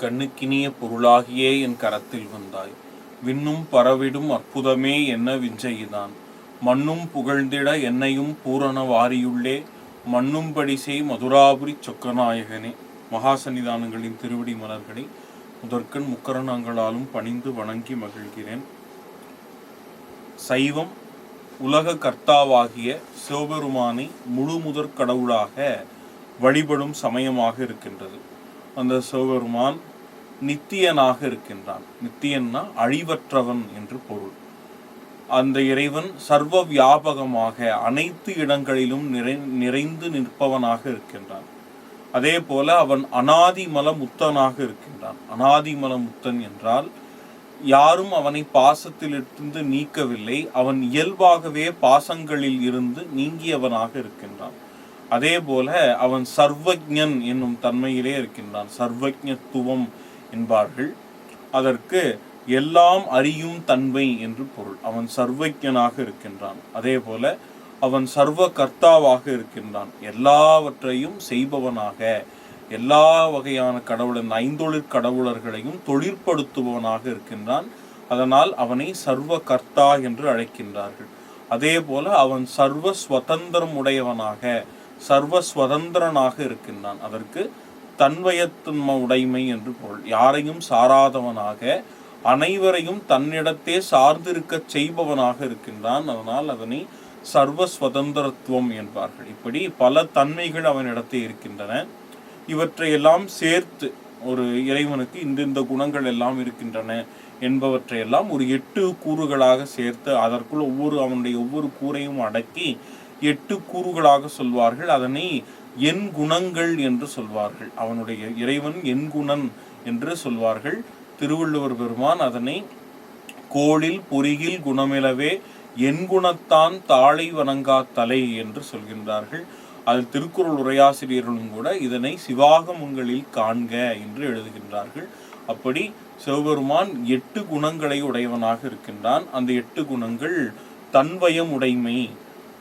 கண்ணுக்கினிய பொருளாகியே என் கரத்தில் வந்தாய். விண்ணும் பரவிடும் அற்புதமே என்ன விஞ்சைதான் மண்ணும் புகழ்ந்திட என்னையும் பூரண வாரியுள்ளே. மண்ணும்படி செய் மதுராபுரி சொக்கநாயகனே. மகாசன்னிதானங்களின் திருவடி மலர்களை முதற்கண் முக்கரணங்களாலும் பணிந்து வணங்கி மகிழ்கிறேன். சைவம் உலக கர்த்தாவாகிய சிவபெருமானை முழு முதற் கடவுளாக வழிபடும் சமயமாக இருக்கின்றது. அந்த சிவபெருமான் நித்தியனாக இருக்கின்றான். நித்தியன்னா அழிவற்றவன் என்று பொருள். அந்த இறைவன் சர்வ வியாபகமாக அனைத்து இடங்களிலும் நிறை நிறைந்து நிற்பவனாக இருக்கின்றான். அதே போல அவன் அனாதிமல முத்தனாக இருக்கின்றான். அனாதிமல முத்தன் என்றால் யாரும் அவனை பாசத்திலிருந்து நீக்கவில்லை. அவன் இயல்பாகவே பாசங்களில் இருந்து நீங்கியவனாக இருக்கின்றான். அதே போல அவன் சர்வஜன் என்னும் தன்மையிலே இருக்கின்றான். சர்வஜத்துவம் என்பார்கள். அதற்கு எல்லாம் அறியும் தன்மை என்று பொருள். அவன் சர்வஜனாக இருக்கின்றான். அதே போல அவன் சர்வ கர்த்தாவாக இருக்கின்றான். எல்லாவற்றையும் செய்பவனாக எல்லா வகையான கடவுளன் ஐந்தொழிற் கடவுளர்களையும் தொழிற்படுத்துபவனாக இருக்கின்றான். அதனால் அவனை சர்வ கர்த்தா என்று அழைக்கின்றார்கள். அதே போல அவன் சர்வ ஸ்வதந்திரம் உடையவனாக சர்வஸ்வதந்திரனாக இருக்கின்றான். அதற்கு தன்வயத்தன்ம உடைமை என்று பொருள். யாரையும் சாராதவனாக அனைவரையும் தன்னிடத்தே சார்ந்திருக்க செய்பவனாக இருக்கின்றான். அதனால் அதனை சர்வஸ்வதந்திரத்துவம் என்பார்கள். இப்படி பல தன்மைகள் அவனிடத்தே இருக்கின்றன. இவற்றையெல்லாம் சேர்த்து ஒரு இறைவனுக்கு இந்தந்த குணங்கள் எல்லாம் இருக்கின்றன என்பவற்றையெல்லாம் ஒரு எட்டு கூறுகளாக சேர்த்து அதற்குள் ஒவ்வொரு அவனுடைய ஒவ்வொரு கூறையும் அடக்கி எட்டு கூறுகளாக சொல்வார்கள். அதனை என் குணங்கள் என்று சொல்வார்கள். அவனுடைய இறைவன் என் குணன் என்று சொல்வார்கள். திருவள்ளுவர் பெருமான் அதனை கோளில் பொறியில் குணமிலவே என் குணத்தான் தாளை வணங்கா தலை என்று சொல்கின்றார்கள். அதில் திருக்குறள் உரையாசிரியர்களும் கூட இதனை சிவாகமங்களில் காண்க என்று எழுதுகின்றார்கள். அப்படி சிவபெருமான் எட்டு குணங்களை உடையவனாக இருக்கின்றான். அந்த எட்டு குணங்கள் தன்வயம் உடைமை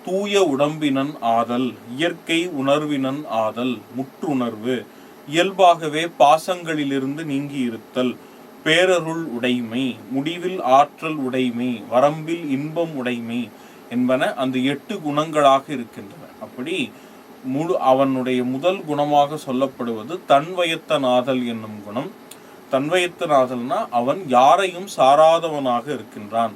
தூய உடம்பினன் ஆதல் இயற்கை உணர்வினன் ஆதல் முற்றுணர்வு இயல்பாகவே பாசங்களிலிருந்து நீங்கி இருத்தல் பேரருள் உடைமை முடிவில் ஆற்றல் உடைமை வரம்பில் இன்பம் உடைமை என்பன அந்த எட்டு குணங்களாக இருக்கின்றன. அப்படி முழு அவனுடைய முதல் குணமாக சொல்லப்படுவது தன்வயத்த நாதல் என்னும் குணம். தன்வயத்த நாதல்னா அவன் யாரையும் சாராதவனாக இருக்கின்றான்.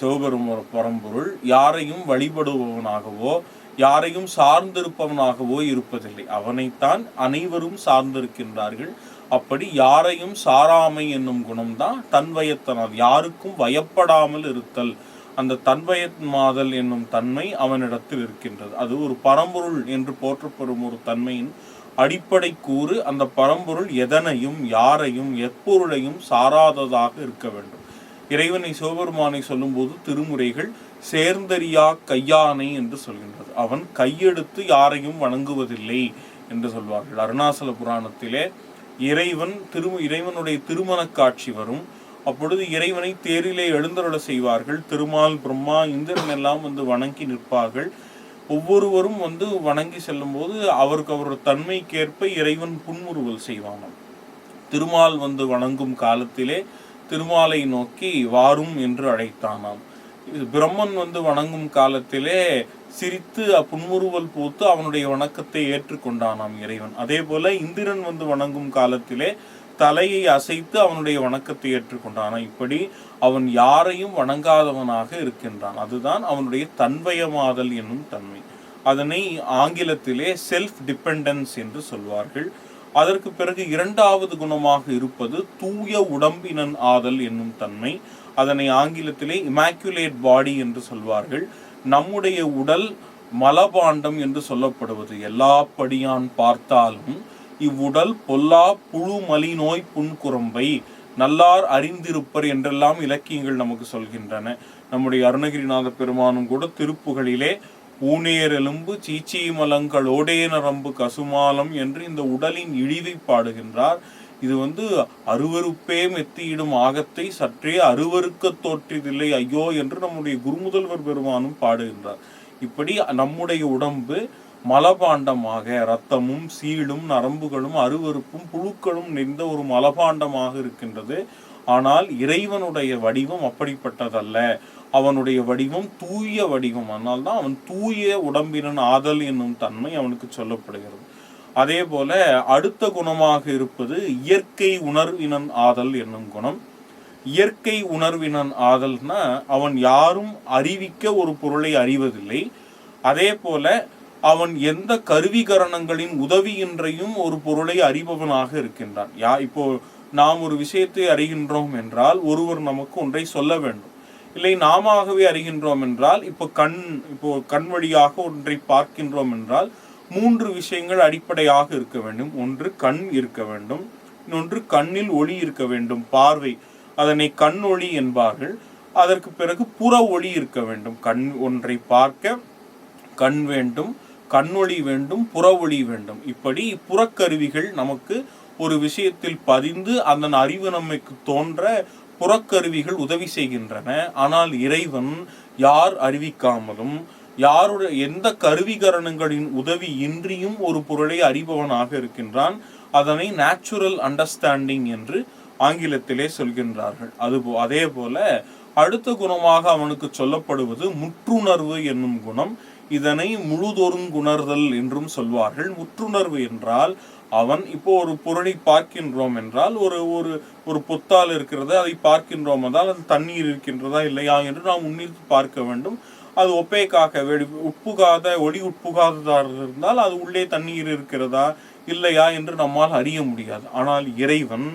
சிவபெரும பரம்பொருள் யாரையும் வழிபடுபவனாகவோ யாரையும் சார்ந்திருப்பவனாகவோ இருப்பதில்லை. அவனைத்தான் அனைவரும் சார்ந்திருக்கின்றார்கள். அப்படி யாரையும் சாராமை என்னும் குணம்தான் தன்வயத்தனர் யாருக்கும் வயப்படாமல் இருத்தல் அந்த தன்வயமாதல் என்னும் தன்மை அவனிடத்தில் இருக்கின்றது. அது ஒரு பரம்பொருள் என்று போற்றப்படும் ஒரு தன்மையின் அடிப்படை கூறு. அந்த பரம்பொருள் எதனையும் யாரையும் எப்பொருளையும் சாராததாக இருக்க வேண்டும். இறைவனை சிவபெருமானை சொல்லும்போது திருமுறைகள் சேர்ந்தறியா கையானை என்று சொல்கின்றது. அவன் கையெடுத்து யாரையும் வணங்குவதில்லை என்று சொல்வார்கள். அருணாசல புராணத்திலே இறைவன் திரு இறைவனுடைய திருமண காட்சி வரும். அப்பொழுது இறைவனை தேரிலே எழுந்தருள செய்வார்கள். திருமால் பிரம்மா இந்திரன் எல்லாம் வந்து வணங்கி நிற்பார்கள். ஒவ்வொருவரும் வந்து வணங்கி செல்லும்போது அவருக்கு அவரோட தன்மைக்கேற்ப இறைவன் புன்முறுவல் செய்வானாம். திருமால் வந்து வணங்கும் காலத்திலே திருமாலை நோக்கி வாரும் என்று அழைத்தானாம். இது பிரம்மன் வந்து வணங்கும் காலத்திலே சிரித்து புன்முறுவல் பூத்து அவனுடைய வணக்கத்தை ஏற்றுக்கொண்டானாம் இறைவன். அதே போல இந்திரன் வந்து வணங்கும் காலத்திலே தலையை அசைத்து அவனுடைய வணக்கத்தை ஏற்றுக்கொண்டானாம். இப்படி அவன் யாரையும் வணங்காதவனாக இருக்கின்றான். அதுதான் அவனுடைய தன்வயமாதல் என்னும் தன்மை. அதனை ஆங்கிலத்திலே செல்ஃப் டிபெண்டன்ஸ் என்று சொல்வார்கள். அதற்கு பிறகு இரண்டாவது குணமாக இருப்பது தூய உடம்பினன் ஆதல் என்னும் தன்மை. அதனை ஆங்கிலத்திலே இமாக்குலேட் பாடி என்று சொல்வார்கள். நம்முடைய உடல் மலபாண்டம் என்று சொல்லப்படுவது. எல்லா படியான் பார்த்தாலும் இவ்வுடல் பொல்லா புழு மலி நோய் புன்குரம்பை நல்லார் அறிந்திருப்பர் என்றெல்லாம் இலக்கியங்கள் நமக்கு சொல்கின்றன. நம்முடைய அருணகிரிநாத பெருமானும் கூட திருப்புகளிலே ஊனேரெலும்பு சீச்சி மலங்களோடே நரம்பு கசுமாலம் என்று இந்த உடலின் இழிவை பாடுகின்றார். இது வந்து அருவருப்பே மெத்தியிடும் ஆகத்தை சற்றே அருவருக்க தோற்றியதில்லை ஐயோ என்று நம்முடைய குருமுதல்வர் பெருமானும் பாடுகின்றார். இப்படி நம்முடைய உடம்பு மலபாண்டமாக ரத்தமும் சீடும் நரம்புகளும் அருவருப்பும் புழுக்களும் நிறைந்த ஒரு மலபாண்டமாக இருக்கின்றது. ஆனால் இறைவனுடைய வடிவம் அப்படிப்பட்டதல்ல. அவனுடைய வடிவம் தூய வடிவம். அதனால்தான் அவன் தூய உடம்பினன் ஆதல் என்னும் தன்மை அவனுக்கு சொல்லப்படுகிறது. அதே போல அடுத்த குணமாக இருப்பது இயற்கை உணர்வினன் ஆதல் என்னும் குணம். இயற்கை உணர்வினன் ஆதல்னா அவன் யாரும் அறிவிக்க ஒரு பொருளை அறிவதில்லை. அதே போல அவன் எந்த கருவிகரணங்களின் உதவியின்றையும் ஒரு பொருளை அறிபவனாக இருக்கின்றான். யா இப்போ நாம் ஒரு விஷயத்தை அறிகின்றோம் என்றால் ஒருவர் நமக்கு ஒன்றை சொல்ல வேண்டும். இல்லை நாமவே அறிகின்றோம் என்றால் இப்போ கண் இப்போ கண் வழியாக ஒன்றை பார்க்கின்றோம் என்றால் மூன்று விஷயங்கள் அடிப்படையாக இருக்க வேண்டும். ஒன்று கண் இருக்க வேண்டும். இன்னொன்று கண்ணில் ஒளி இருக்க வேண்டும். பார்வை. அதனை கண் ஒளி என்பார்கள். அதற்கு பிறகு புற ஒளி இருக்க வேண்டும். கண் ஒன்றை பார்க்க கண் வேண்டும். கண்ணொளி வேண்டும். புற ஒளி வேண்டும். இப்படி புறக்கருவிகள் நமக்கு ஒரு விஷயத்தில் பதிந்து அந்த அறிவு நம்மைக்கு தோன்ற புறக்கருவிகள் உதவி செய்கின்றன. ஆனால் இறைவன் யார் அறிவிக்காமலும் யாருடைய எந்த கருவிகரணங்களின் உதவி இன்றியும் ஒரு பொருளை அறிபவனாக இருக்கின்றான். அதனை நேச்சுரல் அண்டர்ஸ்டாண்டிங் என்று ஆங்கிலத்திலே சொல்கின்றார்கள். அது அதே போல அடுத்த குணமாக அவனுக்கு சொல்லப்படுவது முற்றுணர்வு என்னும் குணம். இதனை முழுதொருங்குணர்தல் என்றும் சொல்வார்கள். முற்றுணர்வு என்றால் அவன் இப்போ ஒரு பொருளை பார்க்கின்றோம் என்றால் ஒரு ஒரு ஒரு பொத்தால் இருக்கிறது அதை பார்க்கின்றோம் என்றால் அது தண்ணீர் இருக்கின்றதா இல்லையா என்று நாம் உன்னித்து பார்க்க வேண்டும். அது ஒப்பேக்காக வெடி உட்புகாத ஒளி உட்புகாததாக இருந்தால் அது உள்ளே தண்ணீர் இருக்கிறதா இல்லையா என்று நம்மால் அறிய முடியாது. ஆனால் இறைவன்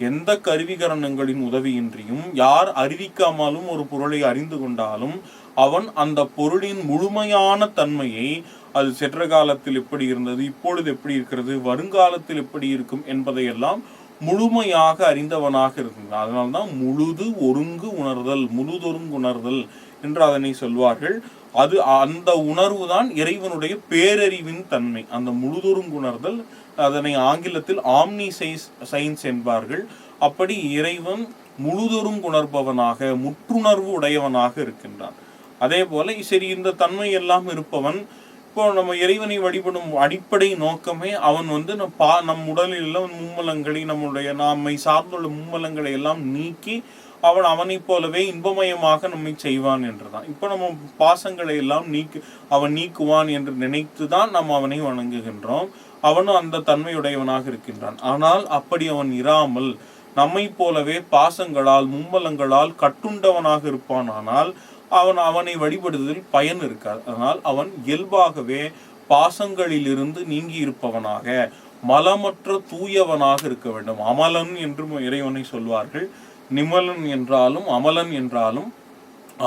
எந்த கருவிகரணங்களின் உதவியின்றியும் யார் அறிவிக்காமலும் ஒரு பொருளை அறிந்து கொண்டாலும் அவன் அந்த பொருளின் முழுமையான தன்மையை அது சென்ற காலத்தில் எப்படி இருந்தது இப்பொழுது எப்படி இருக்கிறது வருங்காலத்தில் எப்படி இருக்கும் என்பதையெல்லாம் முழுமையாக அறிந்தவனாக இருந்தான். அதனால்தான் முழுது ஒருங்கு உணர்தல் முழுதொருங்கு உணர்தல் என்று அதனை சொல்வார்கள். அது அந்த உணர்வு தான் இறைவனுடைய பேரறிவின் தன்மை. அந்த முழுதொருங்குணர்தல் அதனை ஆங்கிலத்தில் ஆம்னி சைஸ் சயின்ஸ் என்பார்கள். அப்படி இறைவன் முழுதொரும் உணர்பவனாக முற்றுணர்வு உடையவனாக இருக்கின்றான். அதே போல சரி இந்த தன்மை எல்லாம் இருப்பவன் இப்போ நம்ம இறைவனை வழிபடும் அடிப்படை நோக்கமே அவன் வந்து நம் பா நம் உடலில் உள்ள மும்மலங்களை நம்முடைய நம்மை சார்ந்துள்ள மும்மலங்களை எல்லாம் நீக்கி அவன் அவனைப் போலவே இன்பமயமாக நம்மை செய்வான் என்றுதான். இப்போ நம்ம பாசங்களை எல்லாம் நீக்கு அவன் நீக்குவான் என்று நினைத்து தான் நாம் அவனை வணங்குகின்றோம். அவனும் அந்த தன்மையுடையவனாக இருக்கின்றான். ஆனால் அப்படி அவன் இராமல் நம்மை போலவே பாசங்களால் மும்மலங்களால் கட்டுண்டவனாக இருப்பானானால் அவன் அவனை வழிபடுவதில் பயன் இருக்காது. அதனால் அவன் இயல்பாகவே பாசங்களிலிருந்து நீங்கி இருப்பவனாக மலமற்ற தூயவனாக இருக்க வேண்டும். அமலன் என்று இறைவனை சொல்வார்கள். நிமலன் என்றாலும் அமலன் என்றாலும்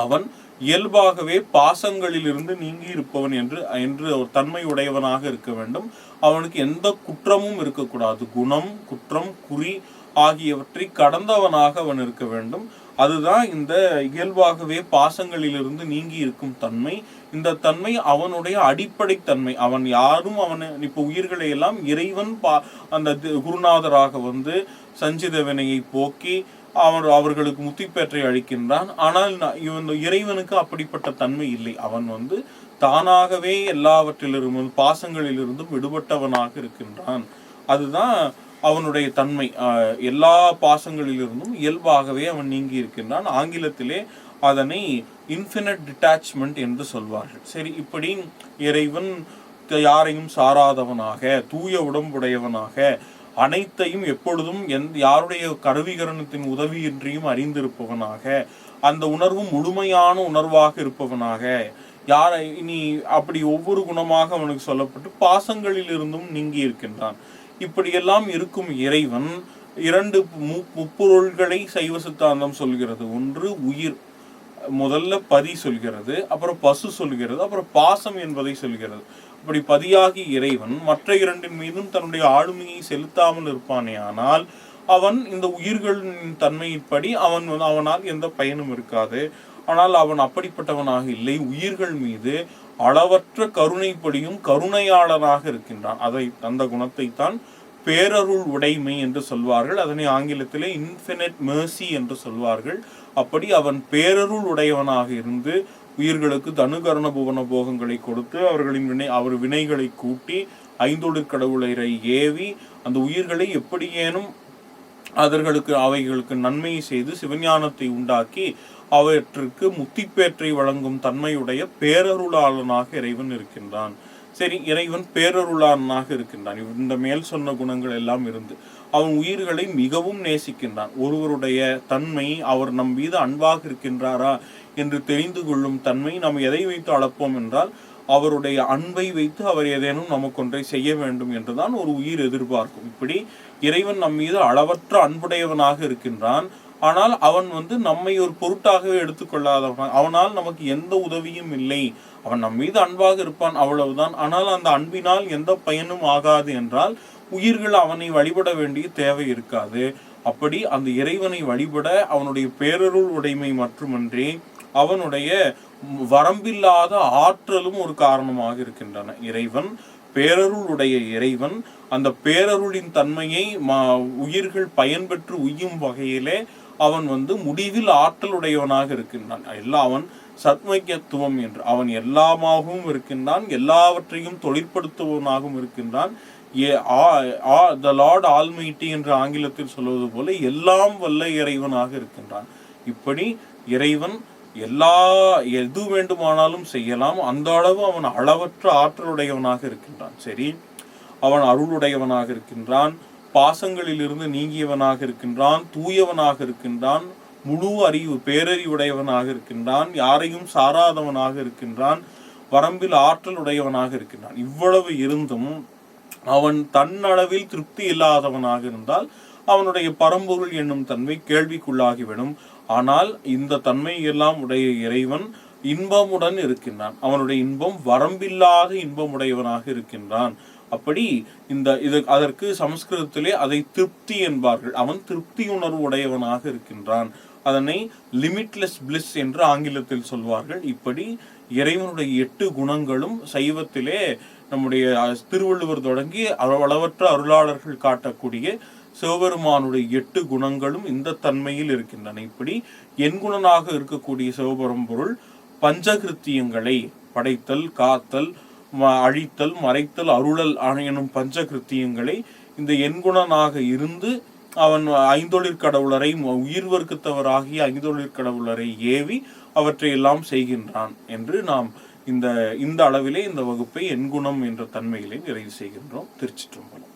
அவன் இயல்பாகவே பாசங்களிலிருந்து நீங்கி இருப்பவன் என்று என்று ஒரு தன்மை உடையவனாக இருக்க வேண்டும். அவனுக்கு எந்த குற்றமும் இருக்கக்கூடாது. குணம் குற்றம் குறி ஆகியவற்றை கடந்தவனாக அவன் இருக்க வேண்டும். அதுதான் இந்த இயல்பாகவே பாசங்களிலிருந்து நீங்கி இருக்கும் தன்மை. இந்த தன்மை அவனுடைய அடிப்படை தன்மை. அவன் யாரும் அவன் இப்போ உயிர்களை எல்லாம் இறைவன் பா அந்த குருநாதராக வந்து சஞ்சித வினையை போக்கி அவன் அவர்களுக்கு முத்திப்பேற்றை அளிக்கின்றான். ஆனால் இவன் இறைவனுக்கு அப்படிப்பட்ட தன்மை இல்லை. அவன் வந்து தானாகவே எல்லாவற்றிலிருந்தும் பாசங்களிலிருந்தும் விடுபட்டவனாக இருக்கின்றான். அதுதான் அவனுடைய தன்மை. எல்லா பாசங்களிலிருந்தும் இயல்பாகவே அவன் நீங்கி இருக்கின்றான். ஆங்கிலத்திலே அதனை இன்ஃபினட் டிட்டாச்மெண்ட் என்று சொல்வார்கள். சரி இப்படி இறைவன் யாரையும் சாராதவனாக தூய உடம்புடையவனாக அனைத்தையும் எப்பொழுதும் எந் யாருடைய கருவிகரணத்தின் உதவியின்றியும் அறிந்திருப்பவனாக அந்த உணர்வு முழுமையான உணர்வாக இருப்பவனாக யாரை இனி அப்படி ஒவ்வொரு குணமாக அவனுக்கு சொல்லப்பட்டு பாசங்களில் இருந்தும் நீங்கி இருக்கின்றான். இப்படியெல்லாம் இருக்கும் இறைவன் இரண்டு மு முப்பொருள்களை சைவ சித்தாந்தம் சொல்கிறது. ஒன்று உயிர். முதல்ல பதி சொல்கிறது அப்புறம் பசு சொல்கிறது அப்புறம் பாசம் என்பதை சொல்கிறது. இப்படி பதியாகி இறைவன் மற்ற இரண்டின் மீதும் தன்னுடைய ஆளுமையை செலுத்தாமல் இருப்பானே ஆனால் அவன் இந்த உயிர்களின் தன்மையின்படி அவன் அவனால் எந்த பயனும் இருக்காது. ஆனால் அவன் அப்படிப்பட்டவனாக இல்லை. உயிர்கள் மீது அளவற்ற கருணைப்படியும் கருணையாளனாக இருக்கின்றான். அதை அந்த குணத்தை தான் பேரருள் உடைமை என்று சொல்வார்கள். அதனை ஆங்கிலத்திலே இன்ஃபினிட் மேர்சி என்று சொல்வார்கள். அப்படி அவன் பேரருள் உடையவனாக இருந்து உயிர்களுக்கு தனுகரண புவன போகங்களை கொடுத்து அவர்களின் வினை அவர் வினைகளை கூட்டி ஐந்தொழிற் கடவுளரை ஏவி அந்த உயிர்களை எப்படியேனும் அவர்களுக்கு அவைகளுக்கு நன்மையை செய்து சிவஞானத்தை உண்டாக்கி அவற்றிற்கு முத்திப்பேற்றை வழங்கும் தன்மையுடைய பேரருளாளனாக இறைவன் இருக்கின்றான். சரி இறைவன் பேரருளாளனாக இருக்கின்றான். இந்த மேல் சொன்ன குணங்கள் எல்லாம் இருந்து அவன் உயிர்களை மிகவும் நேசிக்கின்றான். ஒருவருடைய தன்மை அவர் நம் மீது அன்பாக இருக்கின்றாரா என்று தெரிந்து கொள்ளும் தன்மை நாம் எதை வைத்து அளப்போம் என்றால் அவருடைய அன்பை வைத்து அவர் ஏதேனும் நமக்கொன்றை செய்ய வேண்டும் என்றுதான் ஒரு உயிர் எதிர்பார்க்கும். இப்படி இறைவன் நம் மீது அளவற்ற அன்புடையவனாக இருக்கின்றான். ஆனால் அவன் வந்து நம்மை ஒரு பொருட்டாகவே எடுத்துக்கொள்ளாதவன். அவனால் நமக்கு எந்த உதவியும் இல்லை. அவன் நம் மீது அன்பாக இருப்பான் அவ்வளவுதான். ஆனால் அந்த அன்பினால் எந்த பயனும் ஆகாது என்றால் உயிர்கள் அவனை வழிபட வேண்டிய தேவை இருக்காது. அப்படி அந்த இறைவனை வழிபட அவனுடைய பேரருள் உடைமை மட்டுமன்றி அவனுடைய வரம்பில்லாத ஆற்றலும் ஒரு காரணமாக இருக்கின்றன. இறைவன் பேரருள் உடைய இறைவன் அந்த பேரருளின் தன்மையை உயிர்கள் பயன்பெற்று உய்யும் வகையிலே அவன் வந்து முடிவில் ஆற்றலுடையவனாக இருக்கின்றான். எல்லாம் அவன் சத்மக்கியத்துவம் என்று அவன் எல்லாமாகவும் இருக்கின்றான் எல்லாவற்றையும் தொழிற்படுத்துவனாகவும் இருக்கின்றான். ஏ ஆ த லார்ட் ஆல்மைட்டி என்று ஆங்கிலத்தில் சொல்வது போல எல்லாம் வல்ல இறைவனாக இருக்கின்றான். இப்படி இறைவன் எல்லா எது வேண்டுமானாலும் செய்யலாம். அந்த அளவு அவன் அளவற்ற ஆற்றலுடையவனாக இருக்கின்றான். சரி அவன் அருளுடையவனாக இருக்கின்றான். பாசங்களில் இருந்து நீங்கியவனாக இருக்கின்றான். தூயவனாக இருக்கின்றான். முழு அறிவு பேரறிவுடையவனாக இருக்கின்றான். யாரையும் சாராதவனாக இருக்கின்றான். வரம்பில் ஆற்றல் உடையவனாக இருக்கின்றான். இவ்வளவு இருந்தும் அவன் தன்னளவில் திருப்தி இல்லாதவனாக இருந்தால் அவனுடைய பரம்பொருள் என்னும் தன்மை கேள்விக்குள்ளாகிவிடும். ஆனால் இந்த தன்மை எல்லாம் உடைய இறைவன் இன்பமுடன் இருக்கின்றான். அவனுடைய இன்பம் வரம்பில்லாத இன்பமுடையவனாக இருக்கின்றான். அப்படி இந்த இது அதற்கு சமஸ்கிருதத்திலே அதை திருப்தி என்பார்கள். அவன் திருப்தி உணர்வு உடையவனாக இருக்கின்றான். அதனை லிமிட்லெஸ் பிளிஸ் என்று ஆங்கிலத்தில் சொல்வார்கள். இப்படி இறைவனுடைய எட்டு குணங்களும் சைவத்திலே நம்முடைய திருவள்ளுவர் தொடங்கி அளவற்ற அருளாளர்கள் காட்டக்கூடிய சிவபெருமானுடைய எட்டு குணங்களும் இந்த தன்மையில் இருக்கின்றன. இப்படி எண்குணனாக இருக்கக்கூடிய சிவபெரும்பொருள் பஞ்சகிருத்தியங்களை படைத்தல் காத்தல் அழித்தல் மறைத்தல் அருளல் எனும் பஞ்சகிருத்தியங்களை இந்த எண்குணனாக இருந்து அவன் ஐந்தொழிற் கடவுளரை உயிர் வர்க்கத்தவராகிய ஐந்தொழிற் கடவுளரை ஏவி அவற்றை எல்லாம் செய்கின்றான் என்று நாம் இந்த இந்த அளவிலே இந்த வகுப்பை எண்குணம் என்ற தன்மையிலே நிறைவு செய்கின்றோம். திருச்சிற்றம்பலம்.